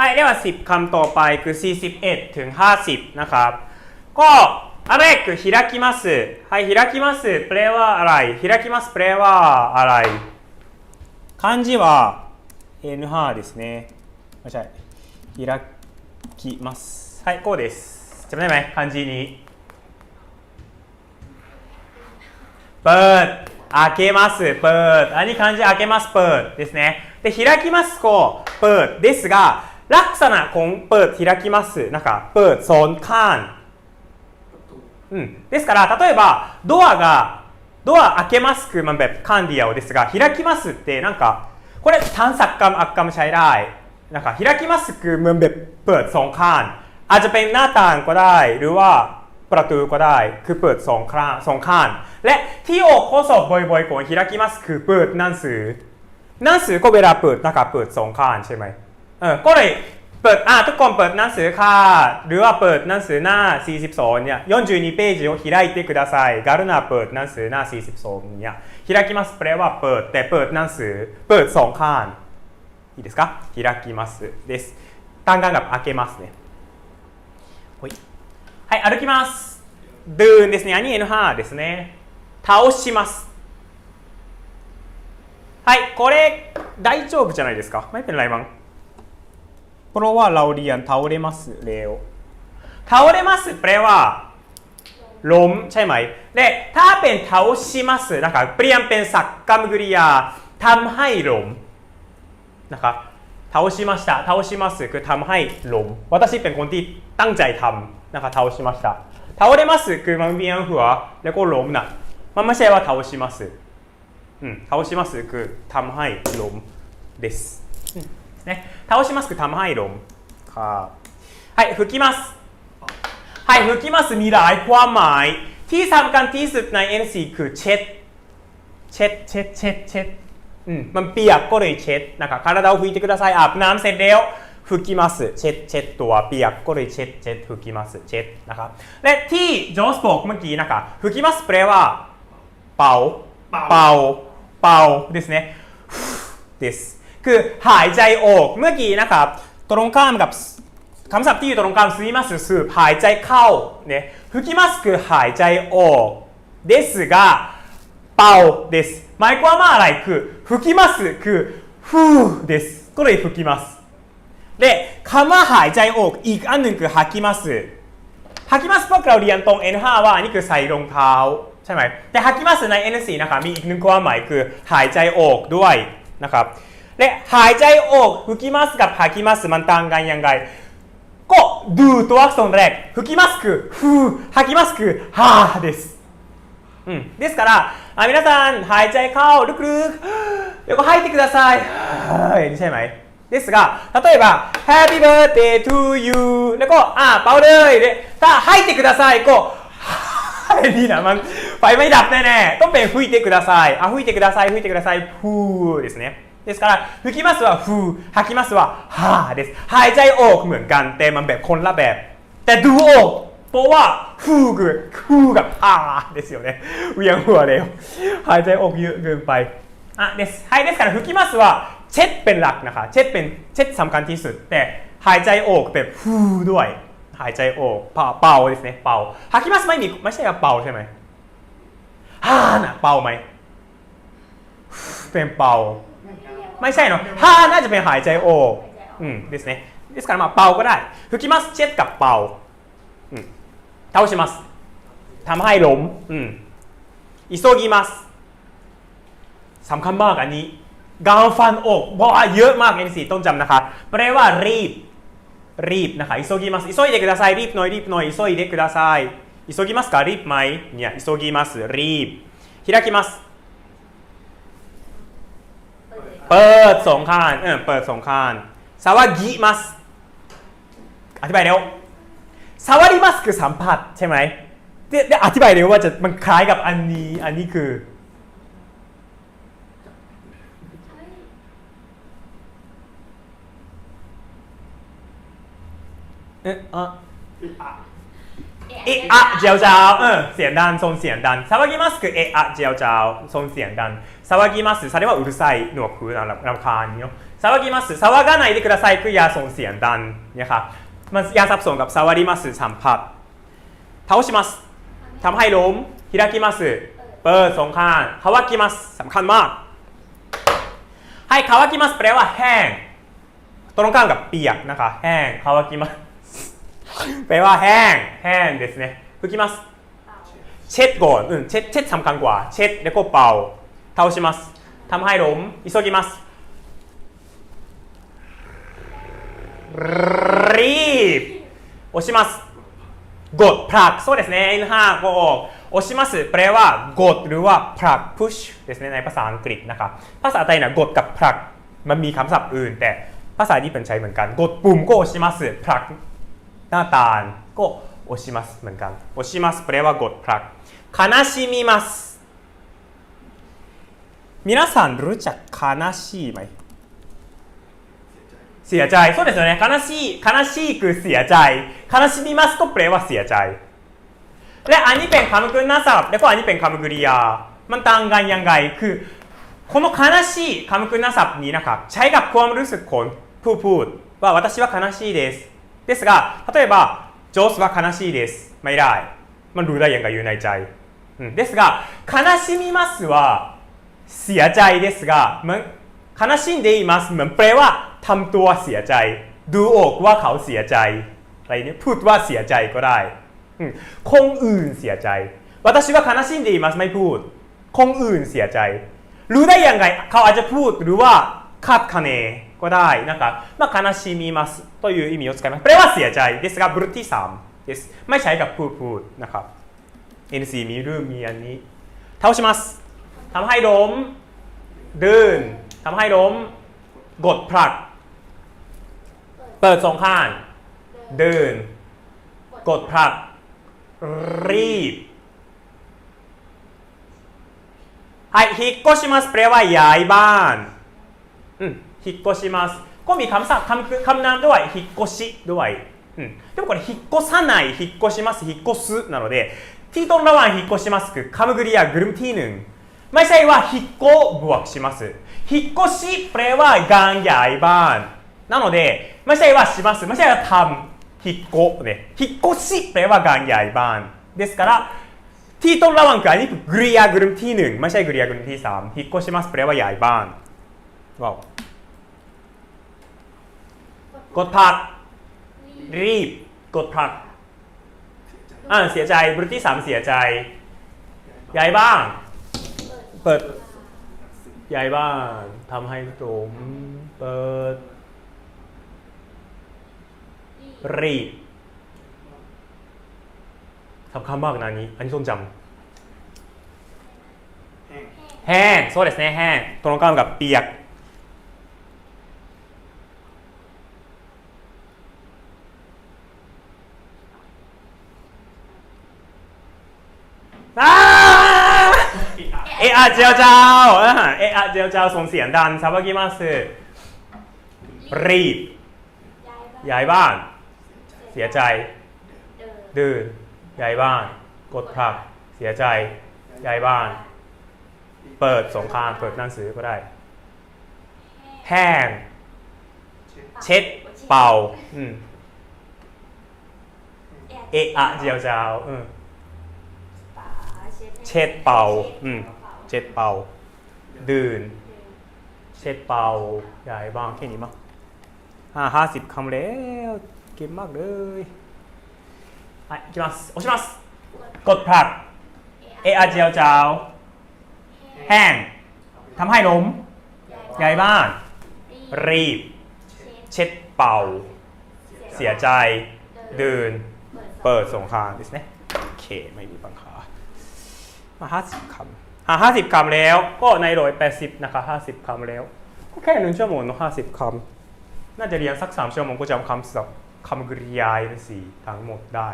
はいでは10คำต่อไปคือ 41 ถึง 50 นะครับ ก็อันแรกคือ開きますはい開きますแปลว่าอะไร開きますแปลว่าอะไร漢字は N5 ですねไม่ใช่開きますはいこうですจำได้ไหม漢字นี้เปิด開けますเปิดอันนี้漢字開けますเปิดですねで開きますก็เปิดですが ลักษณะของเปิด開きますなんかเปิดซ้อนข้าง うん、ですから例えばドアがドア開けますคือมันแบบข้างเดียวですが開きますってなんかこれทั้งสักกรรมอักกรรมใช้ได้なんか開きますคือมันแบบเปิดสองข้างอาจจะเป็นหน้าต่างก็ได้ หรือว่าประตูก็ได้คือเปิดสองข้างสองข้างและที่ออกข้อสอบบ่อยๆของ開きますคือเปิดหนังสือหนังสือก็เวลาเปิดなんかเปิดสองข้างใช่ไหม เออก็เลย เปิดอ่ะทุกคนเปิดหนังสือค่ะ หรือว่าเปิดหนังสือหน้า 42เนี่ย42ページを開いてくださいกรุณาเปิดหนังสือหน้า 42เนี่ย開きますแปลว่าเปิดแต่เปิดหนังสือเปิดสองข้างいいですか開きますです単眼กับ開けますねほいはい歩きますドゥーンですねアニ N5 ですね倒しますはいこれ大丈夫じゃないですかไม่เป็นไรมั้ง เพราะว่าเราเรียนเทาเรเร็วเทาเรมัแปลว่าล้มใช่ไหมและถ้าเป็นเทาชิมัสนะครับเปลี่ยนเป็นสักกรรมกริยาทำให้ล้มนะครับเทาชิมัสเทาชิมัสคือทำให้ล้มวัตชิเป็นคนที่ตั้งใจทำนะครับเทาชิมัสเทาเรมัสคือมันเบียนหัวแล้วก็ล้มนะมันไม่ใช่ว่าเทาชิมัสอืมเทชิมัสคือทำให้ล้มですね、倒しますทำให้ลมครับはい吹きますはい吹きますมีหลายความหมายที่สำคัญที่สุดใน N4 คือเช็ด เช็ด เช็ด เช็ด เช็ดอืมมันเปียกก็เลยเช็ดนะครับ体を拭いてくださいอาบน้ำเสร็จแล้ว拭きますเช็ด เช็ดตัวเปียกก็เลยเช็ด เช็ด拭きますเช็ดนะครับ และที่โจสบอกเมื่อกี้นะครับ吹きますแปลว่า เป่า เป่า เป่าですねです คือหายใจออกเมื่อกี้นะครับ ตรงข้ามกับคำศัพท์ที่อยู่ตรงกลางซึมัสคือหายใจเข้าเนี่ยฟุกิมัสคือหายใจออกเดสกาเป่าเดสหมายความว่าอะไรคือฟุกิมัสคือฟูเดสก็เลยฟุกิมัสでคำว่าหายใจออกอีกอันหนึ่งคือฮักิมัสฮักิมัสพวกเราเรียนตรง N5 ว่าอันนี้คือใส่รองเท้าใช่ไหมแต่ฮักิมัสใน N4 นะคะมีอีกหนึ่งความหมายคือหายใจออกด้วยนะครับ และหายใจออก吹きますกับ吐きますมันต่างกันยังไงก็ดูตัวอักษรแรก吹きますคือふう吐きますคือはーですうんですからあ皆さんหายใจเข้าลึกๆแล้วก็吐いてくださいはいใช่ไหมですが例えば Happy birthday to you แล้วก็อ่าเป่าเลยでถ้า吐いてくださいก็นี่นะมันไฟไม่ดับแน่ๆต้องเป็น吹いてくださいあ吹いてください吹いてくださいふうですね ですから吹きますはふう吐きますははーですหายใจออกเหมือนกันแต่มันแบบคนละแบบ แต่ดูออกเพราะว่าฟูคือฟูกับはーですよねเวียนหัวแล้วหายใจออกเยอะเกินไปอ่ะですはいですから吹きますはเช็ดเป็นหลักนะคะเช็ดเป็นเช็ดสำคัญที่สุด แต่หายใจออกแบบฟูด้วย หายใจออกเป่าเป่าですねเป่า吐きますไม่มีไม่ใช่ว่าเป่าใช่ไหมฮ่าน่ะเป่าไหมเป็นเป่า ไม่ใช่เนาะฮ่าน่าจะเป็นหายใจออกอืมですねですからまあเป่าก็ได้吹きますเช็ดกับเป่าอืม倒しますทำให้ล้มอืม急ぎますสำคัญมากอันนี้กางฟันอกว่าเยอะมากในสี่ต้องจำนะคะแปลว่ารีบ รีบนะคะ急ぎます急いでくださいรีบหน่อยรีบหน่อย急いでください急ぎますかรีบไหมเนี่ย急ぎますรีบ開きます เปิดสองข้างเออเปิดสองข้างสวากิมัสอธิบายเร็วสวาริมัสคือสัมผัสใช่ไหมเดี๋ยวอธิบายเร็วว่าจะมันคล้ายกับอันนี้อันนี้คือเอ๊ะอะ เอะอเจียวจ้าเออเสียงดังทรงเสียงดังซาบากิมัสคือเอะอเจียวจ้าวทรงเสียงดังซาบากิมัสซาเรียว่าอุรุไซหนวกหูนะรำคาญเนาะซาบากิมัสซาวากันไนเดคุระไซคือยาส่งเสียงดังเนี่ยค่ะมันยาสับสนกับซาบาริมัสสัมผัสทาชิมัสทำให้ล้มฮิรากิมัสเปิดสองข้างคาวากิมัสสำคัญมาก ให้คาวากิมัสแปลว่าแห้งตรงข้ามกับเปียกนะคะ แห้งคาวากิมัส แปลว่าแห้งแห้งですね吹きますเช็ดก่อนอืมเช็ดเช็ดสำคัญกว่า เช็ดแล้วก็เป่า倒しますทำให้ล้ม急ぎますรีบ押しますกดผลักそうですね N5 ก็ออก押しますแปลว่ากดหรือว่าผลัก push ですねในภาษาอังกฤษนะครับภาษาไทยนะกดกับผลักมันมีคำศัพท์อื่น แต่ภาษาญี่ปุ่นใช้เหมือนกัน กดปุ่มก็押しますผลัก หน้าตาลก็押しますเหมือนกัน押しますแปลว่ากดผลัก悲しみます皆さんรู้จัก悲しいไหม เสียใจそうですよね悲しい悲しいคือเสียใจ悲しみますก็แปลว่าเสียใจ และอันนี้เป็นคำกริยาศัพท์แล้วก็อันนี้เป็นคำกริยา มันต่างกันยังไงคือこの悲しいคำกริยาศัพท์นี้นะครับใช้กับความรู้สึกของผู้พูดว่า私は悲しいです ですが例えばジョースは悲しいですไม่ได้ มันรู้ได้ยังไงอยู่ในใจอืมですが悲しみますはเสียใจですがเหมือน悲しんでいますเหมือนแปลว่าทำตัวเสียใจ ดูออกว่าเขาเสียใจอะไรนี้พูดว่าเสียใจก็ได้อืมคงอื่นเสียใจ私は悲しんでいますไม่พูด คงอื่นเสียใจ รู้ได้ยังไงเขาอาจจะพูดหรือว่าคาดคะเน ก็ได้นะครับまあ悲しみますという意味を使いますแปลว่าเสียใจですがบทที่สามですไม่ใช้กับผู้พูดนะครับ NC มีรูปมีอันนี้倒しますทำให้ล้มดืนทำให้ล้ม กดผลัก เปิดสองข้างเดิน กดผลัก รีบはい引っ越しますแปลว่าย้ายบ้านอืม 引っ越します。コンビカムサ、カムカムナンドワイ、引っ越しドアイ。うん。でもこれ、引っ越さない、引っ越します、引っ越すなので、ティートンラワン引っ越しますく、カムグリア、グルムティーヌン。毎試イは引っ越をします。引っ越し、プレはガンギャイバーン。なので、毎試イはします。毎試イはたん、引っ越、ね。引っ越し、プレはガンギャイバーン。ですから、ティートンラワンく、アニプグリア、グルムティーヌン。マシャイグリア、グルムティーサン。引っ越します、プレイはヤイバーン。わお。 กดผลัก รีบกดผลักอ่าเสียใจบทที่สามเสียใจย้ายบ้าน เปิดย้ายบ้านทำให้สมเปิด รีบสำคัญมากนะอันนี้ อันนี้ต้องจำแห้งそうですねแห้งตรงข้ามกับเปียก อะอะเจียวเจ้าอ่าเอะอะเจียวเจ้าส่งเสียงดังซาบากิมาสึรีบย้ายบ้าน เสียใจ ดื้อย้ายบ้าน กดผลัก เสียใจย้ายบ้าน เปิดสงครามเปิดหนังสือก็ได้ แห้ง เช็ดเป่าอืมเอะอะเจียวเจ้าอืมเช็ดเป่า อืม เช็ดเป่า ดื่น เช็ดเป่าใหญ่บ้างแค่นี้มั้งอ่าห้าสิบคำแล้วเก่งมากเลยはいいきます押しますกดผลัก เอะอะเจียวจาว แห้งทำให้ล้มย้ายบ้าน รีบ เช็ดเป่า เสียใจ ดื่น เปิดสงครามですねโอเค ไม่มีปัญหามาห้าสิบคำ อ่าห้าสิบคำแล้ว ก็ในร้อยแปดสิบนะคะห้าสิบคำแล้ว ก็แค่หนึ่งชั่วโมงเนาะห้าสิบคำน่าจะเรียนสักสามชั่วโมงก็จำคำศัพท์คำกริยาสี่ทั้งหมดได้